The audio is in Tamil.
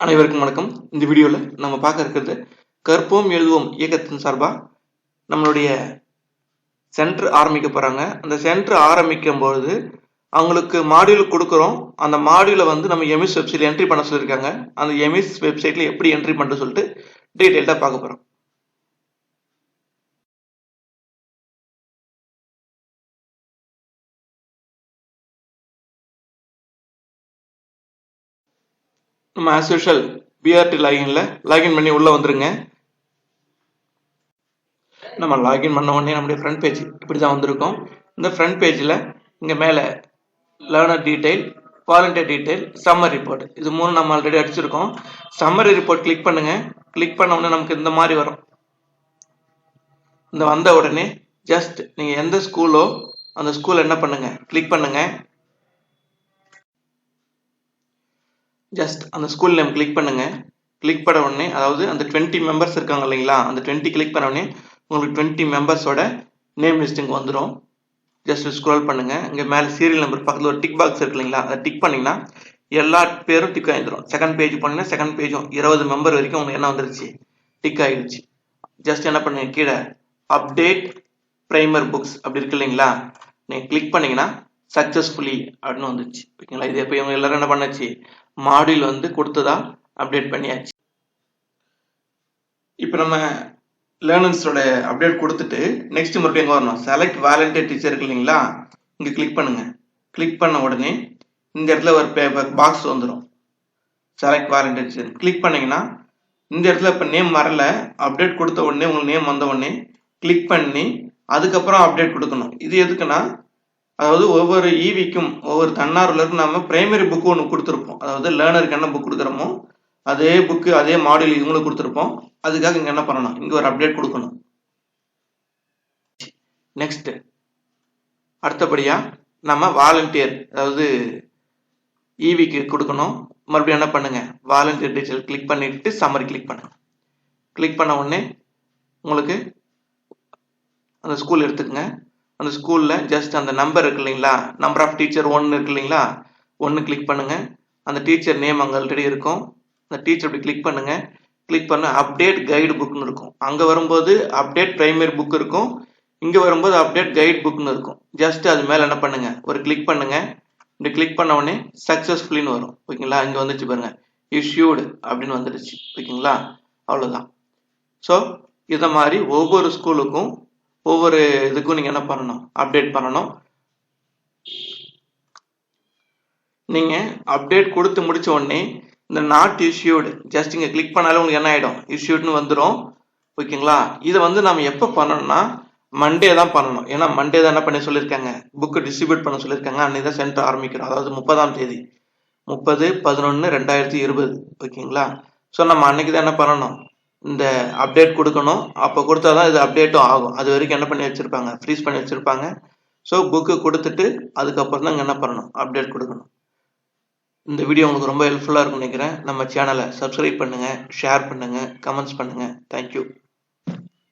அனைவருக்கும் வணக்கம். இந்த வீடியோவில் நம்ம பார்க்க இருக்கிறது கற்போம் எழுதுவோம் இயக்கத்தின் சார்பாக நம்மளுடைய சென்டர் ஆரம்பிக்க போகிறாங்க அந்த சென்டர் ஆரம்பிக்கும் பொழுது அவங்களுக்கு மாடியூல் கொடுக்குறோம். அந்த மாடியூலை வந்து நம்ம எமிஸ் வெப்சைட்டில் என்ட்ரி பண்ண சொல்லியிருக்காங்க. அந்த எமிஸ் வெப்சைட்டில் எப்படி என்ட்ரி பண்ணுறது சொல்லிட்டு டீட்டெயில்டாக பார்க்க போகிறோம் நம்ம ஆஸ் யூஷுவல் பிஆர்டி லாகின்ல லாகின் பண்ணி உள்ள வந்துருங்க. நம்ம லாகின் பண்ண உடனே நம்முடைய ஃப்ரண்ட் பேஜ் இப்படி தான் வந்திருக்கோம். இந்த ஃப்ரண்ட் பேஜில் இங்கே மேலே learner detail volunteer detail summer report இது மூணு நம்ம ஆல்ரெடி அடிச்சிருக்கோம். சம்மரி ரிப்போர்ட் கிளிக் பண்ணுங்க. கிளிக் பண்ண உடனே நமக்கு இந்த மாதிரி வரும். இந்த வந்த உடனே ஜஸ்ட் நீங்கள் எந்த ஸ்கூலோ அந்த ஸ்கூல் என்ன பண்ணுங்க? கிளிக் பண்ணுங்க. ஜஸ்ட் அந்த ஸ்கூல் நேம் கிளிக் பண்ணுங்க. கிளிக் பண்ண உடனே அதாவது அந்த டுவெண்ட்டி மெம்பர்ஸ் இருக்காங்க இல்லைங்களா? அந்த டுவெண்ட்டி கிளிக் பண்ண உடனே உங்களுக்கு டுவெண்ட்டி மெம்பர்ஸோட நேம் லிஸ்ட் இங்கே வந்துடும் ஜஸ்ட் ஸ்க்ரோல் பண்ணுங்க. இங்கே மேலே சீரியல் நம்பர் பக்கத்தில் ஒரு டிக் பாக்ஸ் இருக்கு இல்லைங்களா? அதை டிக் பண்ணிங்கன்னா எல்லா பேரும் டிக் ஆகிடும் செகண்ட் பேஜ் பண்ணீங்கன்னா செகண்ட் பேஜும் இருபது மெம்பர் வரைக்கும் உங்களுக்கு என்ன வந்துருச்சு. டிக் ஆகிடுச்சு ஜஸ்ட் என்ன பண்ணுங்க கீழே அப்டேட் ப்ரைமர் புக்ஸ் அப்படி இருக்கு இல்லைங்களா? நீங்கள் கிளிக் பண்ணிங்கன்னா சக்ஸஸ்ஃபுல்லி அப்படின்னு வந்துச்சு. ஓகேங்களா? இது எப்போ இவங்க எல்லாரும் என்ன பண்ணாச்சு? மாடியூல் வந்து கொடுத்ததா அப்டேட் பண்ணியாச்சு. இப்போ நம்ம லேர்னர்ஸோட அப்டேட் கொடுத்துட்டு நெக்ஸ்ட் மறுபடியும் எங்கே வரணும்? செலக்ட் வாலண்டியர் டீச்சர் இருக்கு இல்லைங்களா? இங்கே கிளிக் பண்ணுங்க. கிளிக் பண்ண உடனே இந்த இடத்துல ஒரு பேப்பர் பாக்ஸ் வந்துடும் செலக்ட் வாலண்டியர் டீச்சர் கிளிக் பண்ணீங்கன்னா இந்த இடத்துல இப்போ நேம் வரல அப்டேட் கொடுத்த உடனே உங்களுக்கு நேம் வந்த உடனே கிளிக் பண்ணி அதுக்கப்புறம் அப்டேட் கொடுக்கணும். இது எதுக்குன்னா அதாவது ஒவ்வொரு ஈவிக்கும் ஒவ்வொரு தன்னார்வலருக்கும் நம்ம பிரைமரி புக்கு ஒன்று கொடுத்துருப்போம். அதாவது லேர்னருக்கு என்ன புக் கொடுக்குறோமோ அதே புக்கு அதே மாடியூல் இவங்களுக்கு கொடுத்துருப்போம். அதுக்காக இங்கே என்ன பண்ணணும்? இங்கே ஒரு அப்டேட் கொடுக்கணும். நெக்ஸ்ட் அடுத்தபடியாக நம்ம வாலண்டியர் அதாவது ஈவிக்கு கொடுக்கணும். மறுபடியும் என்ன பண்ணுங்க? வாலண்டியர் டீச்சர் கிளிக் பண்ணிட்டு சம்மரி கிளிக் பண்ணுங்க. கிளிக் பண்ண உடனே உங்களுக்கு அந்த ஸ்கூல் எடுத்துக்கங்க. அந்த ஸ்கூலில் ஜஸ்ட் அந்த நம்பர் இருக்கு இல்லைங்களா? நம்பர் ஆஃப் டீச்சர் ஒன்று இருக்கு இல்லைங்களா? ஒன்று கிளிக் பண்ணுங்கள் அந்த டீச்சர் நேம் அங்கே ஆல்ரெடி இருக்கும். அந்த டீச்சர் அப்படி கிளிக் பண்ணுங்கள் கிளிக் பண்ண அப்டேட் கைடு புக்னு இருக்கும். அங்கே வரும்போது அப்டேட் பிரைமரி புக் இருக்கும். இங்கே வரும்போது அப்டேட் கைட் புக்னு இருக்கும். ஜஸ்ட் அது மேலே என்ன பண்ணுங்கள் ஒரு கிளிக் பண்ணுங்கள் இப்படி கிளிக் பண்ண உடனே சக்ஸஸ்ஃபுல்லின்னு வரும். ஓகேங்களா? இங்கே வந்துச்சு பாருங்க. இஷ்யூடு அப்படின்னு வந்துடுச்சு. ஓகேங்களா? அவ்வளோதான் ஸோ இதை மாதிரி ஒவ்வொரு ஸ்கூலுக்கும் ஒவ்வொரு இதுக்கும் நீங்கள் என்ன பண்ணணும்? அப்டேட் பண்ணணும். நீங்கள் அப்டேட் கொடுத்து முடிச்ச உடனே இந்த நாட் இஷ்யூடு ஜஸ்ட் இங்கே கிளிக் பண்ணாலே உங்களுக்கு என்ன ஆகிடும் இஷ்யூட்னு வந்துடும் ஓகேங்களா? இதை வந்து நம்ம எப்போ பண்ணணும்னா மண்டே தான் பண்ணணும். ஏன்னா மண்டே தான் என்ன பண்ணி சொல்லியிருக்காங்க புக்கு டிஸ்ட்ரிபியூட் பண்ண சொல்லியிருக்காங்க அன்னைக்கு தான் சென்டர் ஆரம்பிக்கிறோம். அதாவது முப்பதாம் தேதி. முப்பது பதினொன்று ரெண்டாயிரத்தி இருபது. ஓகேங்களா? ஸோ நம்ம அன்னைக்கு தான் என்ன பண்ணணும்? இந்த அப்டேட் கொடுக்கணும். அப்போ கொடுத்தா தான் இது அப்டேட்டும் ஆகும். அது வரைக்கும் என்ன பண்ணி வச்சுருப்பாங்க? ஃப்ரீஸ் பண்ணி வச்சுருப்பாங்க. ஸோ புக்கு கொடுத்துட்டு அதுக்கப்புறம் தான் என்ன பண்ணணும்? அப்டேட் கொடுக்கணும். இந்த வீடியோ உங்களுக்கு ரொம்ப ஹெல்ப்ஃபுல்லாக இருக்கும்னு நினைக்கிறேன். நம்ம சேனலை சப்ஸ்கிரைப் பண்ணுங்கள் ஷேர் பண்ணுங்கள் கமெண்ட்ஸ் பண்ணுங்கள் தேங்க்யூ